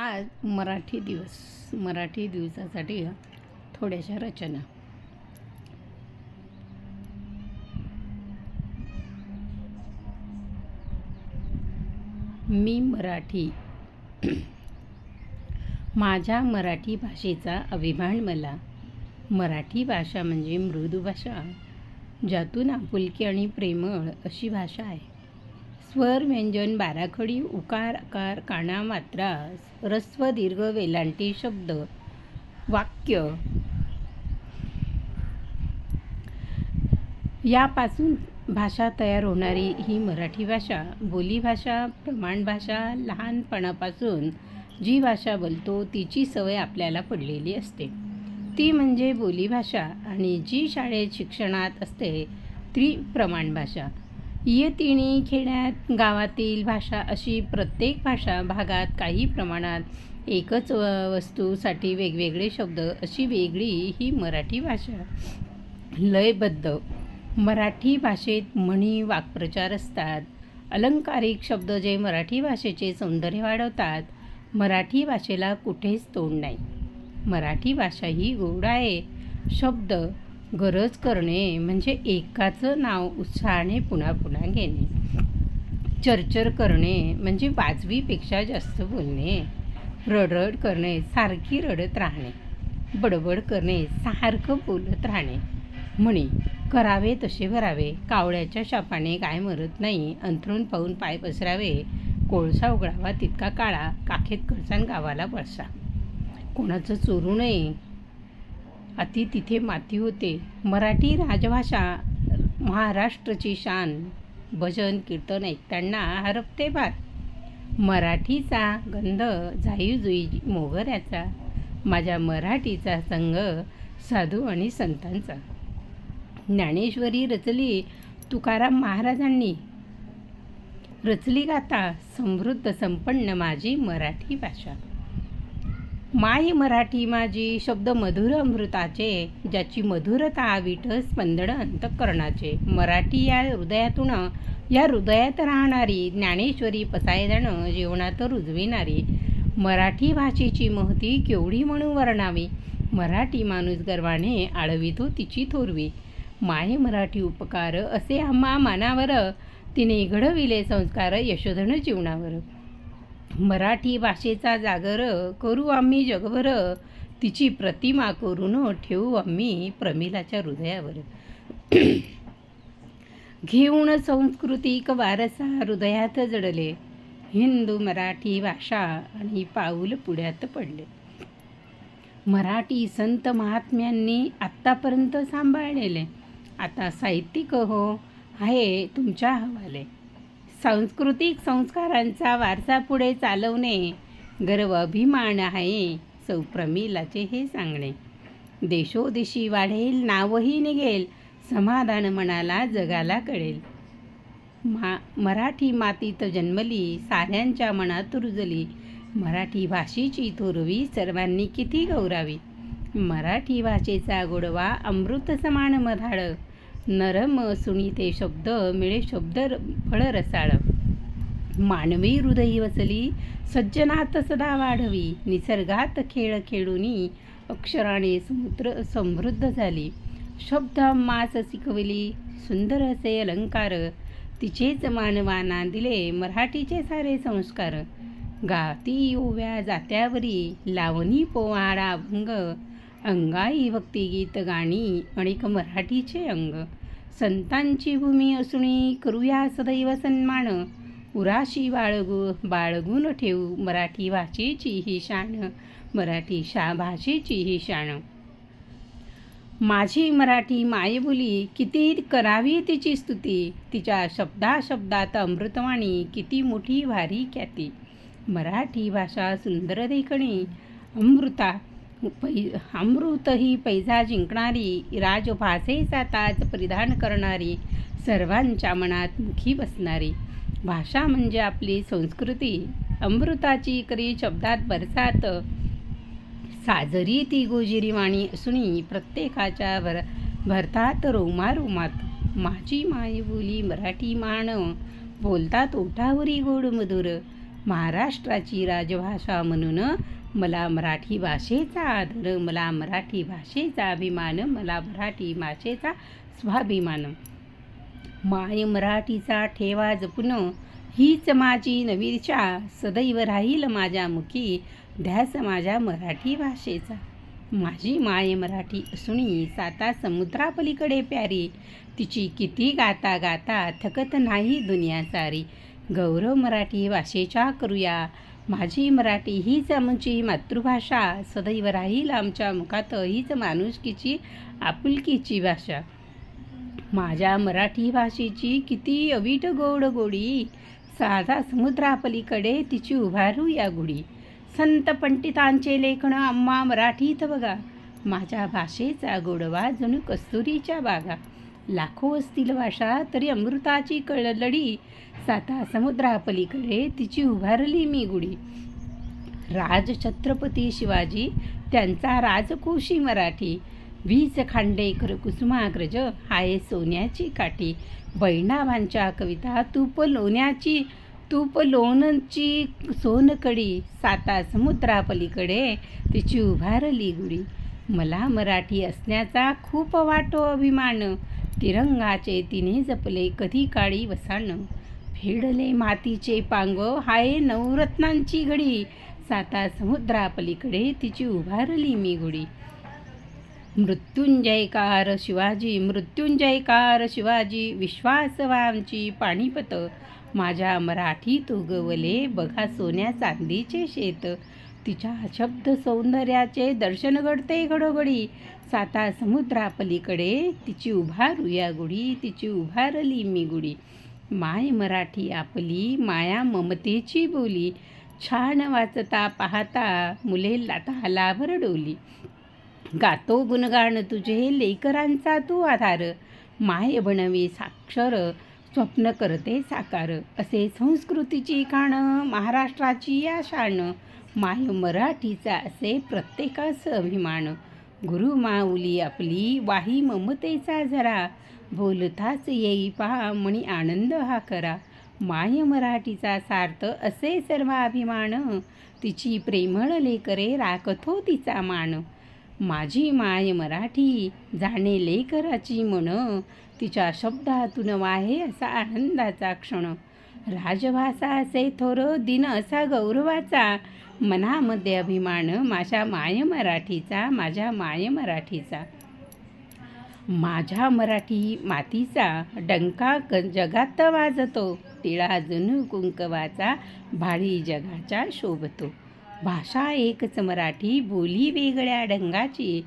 आज मराठी दिवस मराठी दिवसासाठी थोड्याशा रचना. मी मराठी. माझ्या मराठी भाषेचा अभिमान मला. मराठी भाषा म्हणजे मृदू भाषा ज्यातून आपुलकी आणि प्रेमळ अशी भाषा आहे. स्वर व्यंजन बाराखडी उकार आकार काना मात्रा रस्व दीर्घ वेलांटी शब्द वाक्य. यापासून भाषा तयार होणारी ही मराठी भाषा बोलीभाषा प्रमाण भाषा लहानपणापासून जी भाषा बोलतो तिची सवय आपल्याला पडलेली असते. ती म्हणजे बोलीभाषा आणि जी शाळेत शिक्षणात असते ती प्रमाण इयतिणी खेड्यात गावातील भाषा अशी प्रत्येक भाषा भागात काही प्रमाणात एकच व- वस्तूसाठी वेगवेगळे शब्द अशी वेगळी ही मराठी भाषा. लयबद्ध. मराठी भाषेत म्हणी वाक्प्रचार असतात. अलंकारिक शब्द जे मराठी भाषेचे सौंदर्य वाढवतात मराठी भाषेला कुठेच तोंड नाही. मराठी भाषा ही गोड आहे. शब्द गरज करणे म्हणजे एकाचं नाव उत्साहाने पुन्हा पुन्हा घेणे. चरचर करणे म्हणजे वाजवीपेक्षा जास्त बोलणे. रडरड करणे सारखी रडत राहणे. बडबड करणे सारखं बोलत राहणे. म्हणे करावे तसे भरावे. कावळ्याच्या शापाने काय मरत नाही. अंथरूण पाहून पाय पसरावे. कोळसा उघडावा तितका काळा. काखेत खडसान गावाला बळसा. कोणाचं चोरू नये. अति तिथे माती होते. मराठी राजभाषा महाराष्ट्राची शान भजन कीर्तन ऐकताना हरपते भात मराठीचा गंध जाईजुई मोगऱ्याचा माझ्या मराठीचा संघ साधू आणि संतांचा. ज्ञानेश्वरी रचली तुकाराम महाराजांनी. रचली गाता समृद्ध संपन्न माझी मराठी भाषा. माय मराठी माझी शब्द मधुर अमृताचे ज्याची मधुरता विठ स्पंदन अंतःकरणाचे. मराठी या हृदयातून या हृदयात राहणारी ज्ञानेश्वरी पसायदानं जीवनात रुजविणारी. मराठी भाषेची महती केवढी म्हणून वर्णावी? मराठी माणूस गर्वाने आळवितो तिची थोरवी. माय मराठी उपकार असे आम्हा मानावर तिने घडविले संस्कार यशोधन जीवनावर. मराठी भाषेचा जागर करू आम्ही जगभर. तिची प्रतिमा करून ठेवू आम्ही प्रमिलाच्या हृदयावर. घेऊन सांस्कृतिक वारसा हृदयात जडले. हिंदू मराठी भाषा आणि पाऊल पुढ्यात पडले. मराठी संत महात्म्यांनी आत्तापर्यंत सांभाळलेले. आता साहित्यिक हो आहे तुमच्या हवाले. सांस्कृतिक संस्कारांचा वारसा पुढे चालवणे गर्व अभिमान आहे सौप्रमिलाचे हे सांगणे. देशोदेशी वाढेल नावही निघेल समाधान मनाला जगाला कळेल. मा मराठी मातीत जन्मली साऱ्यांच्या मनात रुजली. मराठी भाषेची थोरवी सर्वांनी किती गौरावी. मराठी भाषेचा गोडवा अमृत समान मधाळ नरम सुनीते शब्द मिळे शब्द र- फळ रसाळ मानवी हृदयी वसली सज्जनात सदा वाढवी निसर्गात खेळ खेळूनी अक्षराने समुद्र समृद्ध झाली. शब्द मास शिकवली सुंदर असे अलंकार तिचेच मानवाना दिले मराठीचे सारे संस्कार. गाती ओव्या जात्यावरी लावणी पोवाडा भंग अंगाई भक्तिगीत गाणी अनेक मराठीचे अंग. संतांची भूमी असुणी करूया सदैव सन्मान. उराशी बाळगू बाळगून ठेवू मराठी भाषेची ही शान मराठी शा भाषेची ही शाण. माझी मराठी मायबोली किती करावी तिची स्तुती. तिच्या शब्दा शब्दात अमृतवाणी किती मोठी भारी ख्याती. मराठी भाषा सुंदर देखणी. अमृता पै अमृतही पैजा जिंकणारी राजभाषेचा ताज परिधान करणारी सर्वांच्या मनात मुखी बसणारी. भाषा म्हणजे आपली संस्कृती. अमृताची करी शब्दात बरसात. साजरी ती गोजिरी वाणी असूनी प्रत्येकाच्या भर भरतात रोमा रोमात माझी मायबोली मराठी मान बोलतात ओठावरी गोड मधुर. महाराष्ट्राची राजभाषा म्हणून मला मराठी भाषेचा आदर मला मराठी भाषेचा अभिमान मला मराठी भाषेचा स्वाभिमान. माय मराठीचा ठेवा जपून हीच माझी नवीरच्या सदैव राहील माझ्या मुखी ध्यास माझ्या मराठी भाषेचा. माझी माय मराठी असुणी साता समुद्रापलीकडे प्यारी. तिची किती गाता गाता थकत नाही दुनिया सारी. गौरव मराठी भाषेच्या करूया. माझी मराठी हीच आमची मातृभाषा सदैव राहील आमच्या मुखात हीच माणुसकीची आपुलकीची भाषा. माझ्या मराठी भाषेची किती अवीट गोड गोडी साधा समुद्रापलीकडे तिची उभारू या गुढी. संत पंडितांचे लेखन आम्हा मराठीत बघा माझ्या भाषेचा गोडवा जणू कस्तुरीच्या बागा. लाखो असतील भाषा तरी अमृताची कळलडी साता समुद्रापलीकडे तिची उभारली मी गुढी. राज छत्रपती शिवाजी त्यांचा राजकोशी मराठी. वीज खांडेकर कुसुमाग्रज हाय सोन्याची काठी. बैणाबांच्या कविता तूप लोण्याची तूप लोणची सोनकडी. साता समुद्रापलीकडे तिची उभारली गुढी. मला मराठी असण्याचा खूप वाटो अभिमान. तिरंगाचे तिने जपले कधी काळी वसाणं. फेडले मातीचे पांग. हाय नवरत्नांची घडी. साता समुद्रापलीकडे तिची उभारली मी गुढी. मृत्युंजयकार शिवाजी मृत्युंजयकार शिवाजी. विश्वासवांची पाणीपत. माझ्या मराठीत उगवले बघा सोन्या चांदीचे शेत. तिच्या शब्द सौंदर्याचे दर्शन घडते घडोघडी. साता समुद्रापलीकडे तिची उभारूया गुढी. तिची उभारली मी गुढी. माय मराठी आपली माया ममतेची बोली. छान वाचता पाहता मुले लातालाभर डोली गातो गुणगान तुझे लेकरांचा तू आधार. माय बनवी साक्षर स्वप्न करते साकार. असे संस्कृतीची खाण महाराष्ट्राची या शान माय मराठीचा असे प्रत्येकास अभिमान. गुरु माऊली आपली वाही ममतेचा जरा बोलताच येई पहा म्हणी आनंद हा करा. माय मराठीचा सार्थ असे सर्व अभिमान तिची प्रेमळ लेकरे राखतो तिचा मान. माझी माय मराठी जाणे लेकराची मन तिच्या शब्दातून वाहे असा आनंदाचा क्षण. राजभाषा असे थोर दिन असा गौरवाचा मनामध्ये अभिमान माझ्या माय मराठीचा माझ्या माय मराठीचा. माझ्या मराठी मातीचा डंका ग जगात वाजतो तिळा जणू कुंकवाचा भाळी जगाच्या शोभतो. भाषा एकच मराठी बोली वेगळ्या ढंगाची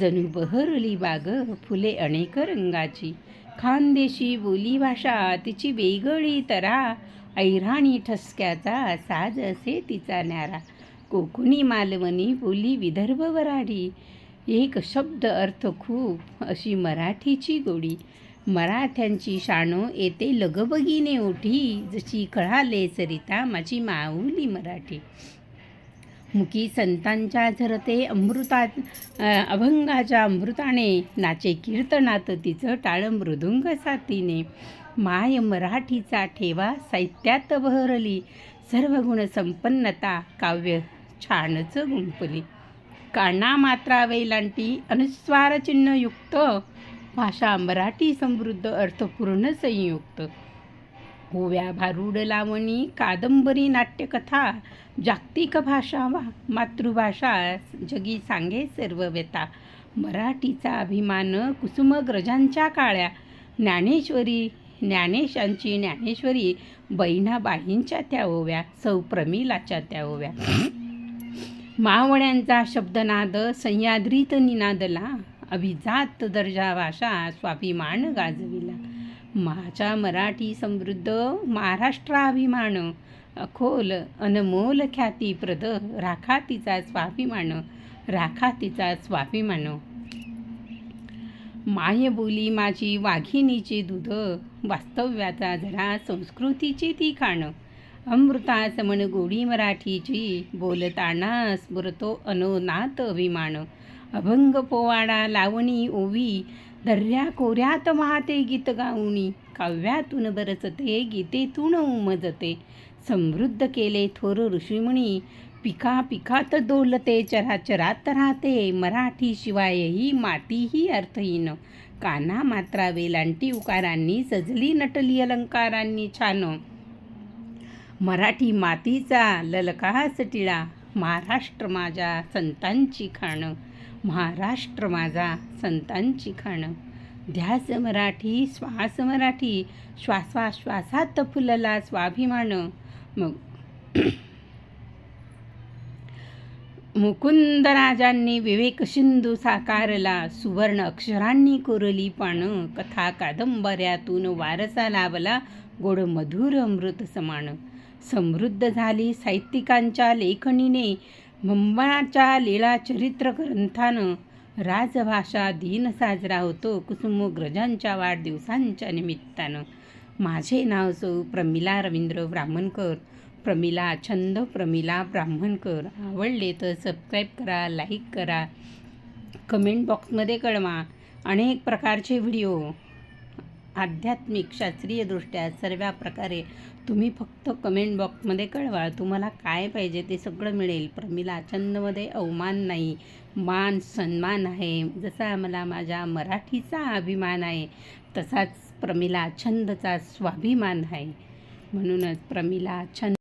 जणू बहरली बाग फुले अनेक रंगाची. खानदेशी बोली भाषा तिची वेगळी तरा. ऐराणी ठसक्याचा साज असे तिचा न्यारा. कोकणी मालवणी बोली विदर्भ वराडी. एक शब्द अर्थ खूप अशी मराठीची गोडी. मराठ्यांची शाणो येते लगबगीने ओठी जशी कळाले सरिता माझी माऊली मराठी. मुकी संतांच्या झरते अमृता अभंगाच्या अमृताने नाचे कीर्तनात तिचं टाळ मृदुंग साथीने. माय मराठीचा ठेवा साहित्यात बहरली सर्व गुण संपन्नता काव्य छानच गुंपली काना मात्रा वेलांटी अनुस्वारचिन्हयुक्त भाषा मराठी समृद्ध अर्थपूर्ण संयुक्त. ओव्या भारूड लावणी कादंबरी नाट्यकथा जागतिक भाषा वा मातृभाषा जगी सांगे सर्व व्यथा. मराठीचा अभिमान कुसुमग्रजांच्या काळ्या. ज्ञानेश्वरी ज्ञानेशांची ज्ञानेश्वरी बहिणाबाईंच्या त्या ओव्या सौ प्रमिलाच्या त्या ओव्या. मावळ्यांचा शब्दनाद सह्याद्रीत निनादला अभिजात दर्जा भाषा स्वाभिमान गाजविला. माझा मराठी समृद्ध महाराष्ट्राभिमान अखोल अनमोल ख्यातीप्रद राखा तिचा स्वाभिमान राखा तिचा स्वाभिमान मायबोली माझी वाघिणीची दूध वास्तव्याचा जरा संस्कृतीची ती खाणं अमृता समन गोडी मराठीची बोलताना स्मृतो अनोनात अभिमान. अभंग पोवाडा लावणी ओवी दर्या कोऱ्यात वाहते गीत गाऊणी काव्यातून बरसते गीतेतून उमजते. समृद्ध केले थोर ऋषीमुनी पिका पिकात डोलते चराचरात राहते. मराठी शिवायही मातीही अर्थहीन. काना मात्रा वेलांटी उकारांनी सजली नटली अलंकारांनी छान. मराठी मातीचा ललकास टिळा महाराष्ट्र माझ्या संतांची खाणं महाराष्ट्र माझा संतांची खाणं. ध्यास मराठी श्वास मराठी श्वासाश्वासात फुलला स्वाभिमान. मग मुकुंदराजांनी विवेक सिंधू साकारला सुवर्ण अक्षरांनी कोरली पानं. कथा कादंबऱ्यातून वारसा लाभला गोड मधुर अमृत समान. समृद्ध झाली. साहित्यिकांच्या लेखणीने मुंबळाच्या लीळा चरित्र ग्रंथानं राजभाषा दिन साजरा होतो. कुसुमग्रजांच्या वाढदिवसांच्या निमित्तानं. माझे नाव सौ प्रमिला रवींद्र ब्राह्मणकर. प्रमिला छंद प्रमिला ब्राह्मणकर. आवडले तर सबस्क्राईब करा लाईक करा. कमेंट बॉक्समध्ये कळवा. अनेक प्रकारचे व्हिडिओ आध्यात्मिक शास्त्रीयदृष्ट्या सर्व प्रकारे तुम्ही फक्त कमेंट बॉक्समध्ये कळवा तुम्हाला काय पाहिजे ते सगळं मिळेल. प्रमिला छंदमध्ये अवमान नाही. मान सन्मान आहे. जसा मला माझ्या मराठीचा अभिमान आहे तसाच प्रमिला छंदचा स्वाभिमान आहे. म्हणूनच प्रमिला छंद